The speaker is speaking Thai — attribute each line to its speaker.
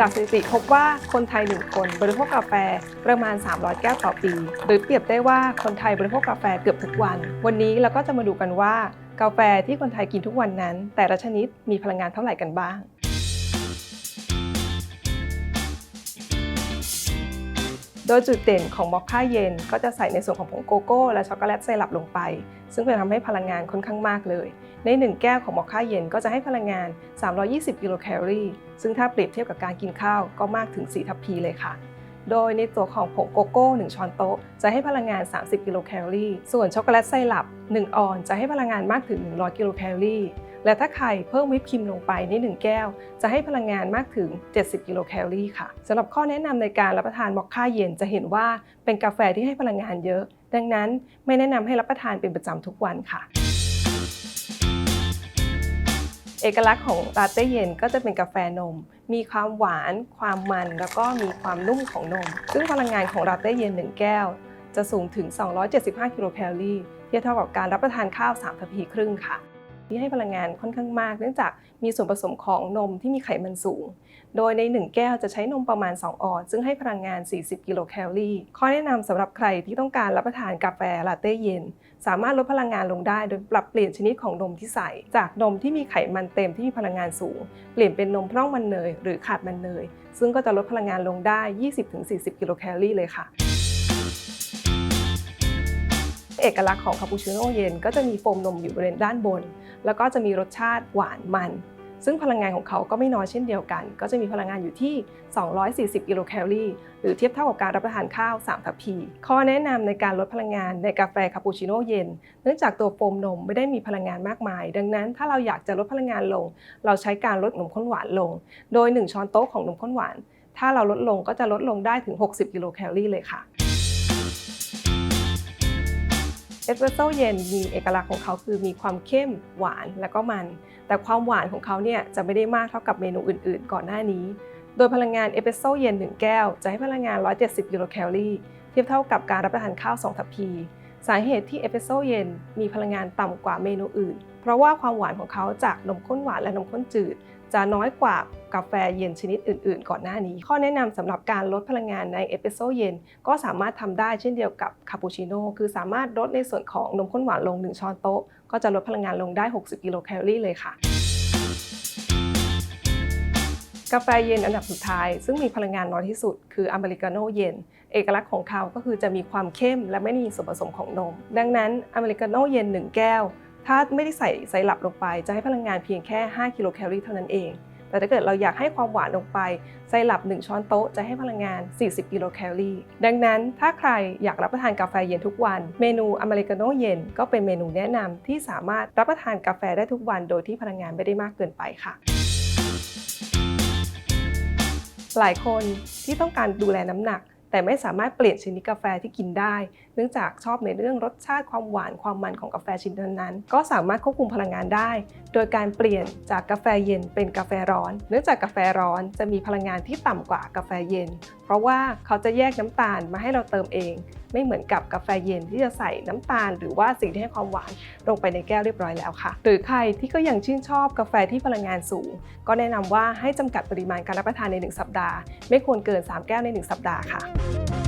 Speaker 1: จากสถิติพบว่าคนไทยหนึ่งคนบริโภคกาแฟประมาณ 300 แก้วต่อปี หรือเปรียบได้ว่าคนไทยบริโภคกาแฟเกือบทุกวัน วันนี้เราก็จะมาดูกันว่า กาแฟที่คนไทยกินทุกวันนั้น แต่ละชนิดมีพลังงานเท่าไหร่กันบ้าง โดยจุดเด่นของมอคค่าเย็น ก็จะใส่ในส่วนของผงโกโก้ และช็อกโกแลตไซรัปลงไป ซึ่งจะทำให้พลังงานค่อนข้างมากเลย ใน 1 แก้วของมอคค่าเย็นก็จะให้พลังงาน 320 กิโลแคลอรี่ซึ่งถ้าเปรียบเทียบกับการกินข้าวก็มากถึง 4 ทัพพีเลยค่ะ โดยในตัวของผงโกโก้ 1 ช้อนโต๊ะ จะให้พลังงาน 30 กิโลแคลอรี่ส่วนช็อกโกแลตไซรัป1 ออนจะให้พลังงานมากถึง 100 กิโลแคลอรี่ และถ้าใครเพิ่มวิปครีมลงไปใน1แก้ว จะให้พลังงานมากถึง 70 กิโลแคลอรี่ค่ะสำหรับข้อแนะนำในการรับประทานมอคค่าเย็นจะเห็นว่าเป็นกาแฟที่ให้พลังงานเยอะ ดังนั้นไม่แนะนำให้รับประทานเป็นประจำทุกวันค่ะเอกลักษณ์ของลาเต้เย็นก็จะเป็นกาแฟนม มีความหวาน ความมัน แล้วก็มีความนุ่มของนม ซึ่งพลังงานของลาเต้เย็น 1 แก้ว จะสูงถึง 275 กิโลแคลอรี่ เทียบเท่ากับการรับประทานข้าว 3 ทัพพีครึ่งค่ะ ที่ให้พลังงานค่อนข้างมาก เนื่องจากมีส่วนผสมของนมที่มีไขมันสูง โดยใน 1 แก้วจะใช้นมประมาณ 2 ออนซ์ซึ่งให้พลังงาน 40 กิโลแคลอรี่ ข้อแนะนำสำหรับใครที่ต้องการรับประทานกาแฟลาเต้เย็น สามารถลดพลังงานลงได้โดยปรับเปลี่ยนชนิดของนมที่ใส่ จากนมที่มีไขมันเต็มที่มีพลังงานสูง เปลี่ยนเป็นนมพร่องมันเนยหรือขาดมันเนย ซึ่งก็จะลดพลังงานลงได้ 20-40 กิโลแคลอรี่เลยค่ะเอกลักษณ์ของคาปูชิโน่เย็นก็จะมีโฟมนมอยู่บริเวณด้านบน แล้วก็จะมีรสชาติหวานมัน ซึ่งพลังงานของเขาก็ไม่น้อยเช่นเดียวกัน ก็จะมีพลังงานอยู่ที่ 240 กิโลแคลอรี่ หรือเทียบเท่ากับการรับประทานข้าว 3 ทัพพี ข้อแนะนำในการลดพลังงานในกาแฟคาปูชิโน่เย็น เนื่องจากตัวโฟมนมไม่ได้มีพลังงานมากมาย ดังนั้นถ้าเราอยากจะลดพลังงานลง เราใช้การลดนมข้นหวานลง โดย 1 ช้อนโต๊ะของนมข้นหวาน ถ้าเราลดลงก็จะลดลงได้ถึง 60 กิโลแคลอรี่เลยค่ะ เอสเปรสโซ่เย็นมีเอกลักษณ์ของเขาคือมีความเข้มหวานและก็มัน แต่ความหวานของเขาเนี่ยจะไม่ได้มากเท่ากับเมนูอื่นๆ ก่อนหน้านี้ โดยพลังงานเอสเปรสโซ่เย็น 1 แก้ว จะให้พลังงาน 170 กิโลแคลอรี่เทียบเท่ากับการรับประทานข้าว 2 ทัพพี สาเหตุที่เอสเปรสโซ่เย็นมีพลังงานต่ำกว่าเมนูอื่น เพราะว่าความหวานของเขาจากนมข้นหวานและนมข้นจืด จะน้อยกว่ากาแฟเย็นชนิดอื่น ๆ ก่อนหน้านี้ ข้อแนะนำสำหรับการลดพลังงานในเอสเปรสโซเย็นก็สามารถทำได้เช่นเดียวกับคาปูชิโน่คือสามารถลดในส่วนของนมข้นหวานลง 1 ช้อนโต๊ะ ก็จะลดพลังงานลงได้ 60 กิโลแคลอรี่เลยค่ะกาแฟเย็นอันดับสุดท้าย ซึ่งมีพลังงานน้อยที่สุด คืออเมริกาโน่เย็น เอกลักษณ์ของเขาก็คือจะมีความเข้มและไม่มีส่วนผสมของนม ดังนั้นอเมริกาโน่เย็น 1 แก้ว ถ้าไม่ได้ใส่ไซรัปลงไป จะให้พลังงานเพียงแค่ 5 กิโลแคลอรี่เท่านั้นเอง แต่ถ้าเกิดเราอยากให้ความหวานลงไป ไซรัป 1 ช้อนโต๊ะจะให้พลังงาน 40 กิโลแคลอรี่ ดังนั้นถ้าใครอยากรับประทานกาแฟเย็นทุกวัน เมนูอเมริกาโน่เย็นก็เป็นเมนูแนะนำที่สามารถรับประทานกาแฟได้ทุกวัน โดยที่พลังงานไม่ได้มากเกินไปค่ะหลายคนที่ต้องการดูแลน้ำหนัก แต่ไม่สามารถเปลี่ยนชนิดกาแฟที่กินได้ เนื่องจากชอบในเรื่องรสชาติความหวานความมันของกาแฟชิ้นนั้นๆ ก็สามารถควบคุมพลังงานได้ โดยการเปลี่ยนจากกาแฟเย็นเป็นกาแฟร้อน เนื่องจากกาแฟร้อนจะมีพลังงานที่ต่ำกว่ากาแฟเย็น เพราะว่าเขาจะแยกน้ำตาลมาให้เราเติมเอง ไม่เหมือนกับกาแฟเย็นที่จะใส่น้ำตาล หรือว่าสิ่งที่ให้ความหวานลงไปในแก้วเรียบร้อยแล้วค่ะ หรือใครที่ก็ยังชื่นชอบกาแฟที่พลังงานสูง ก็แนะนำว่าให้จำกัดปริมาณการรับประทานใน 1 สัปดาห์ ไม่ควรเกิน 3 แก้วใน 1 สัปดาห์ค่ะ you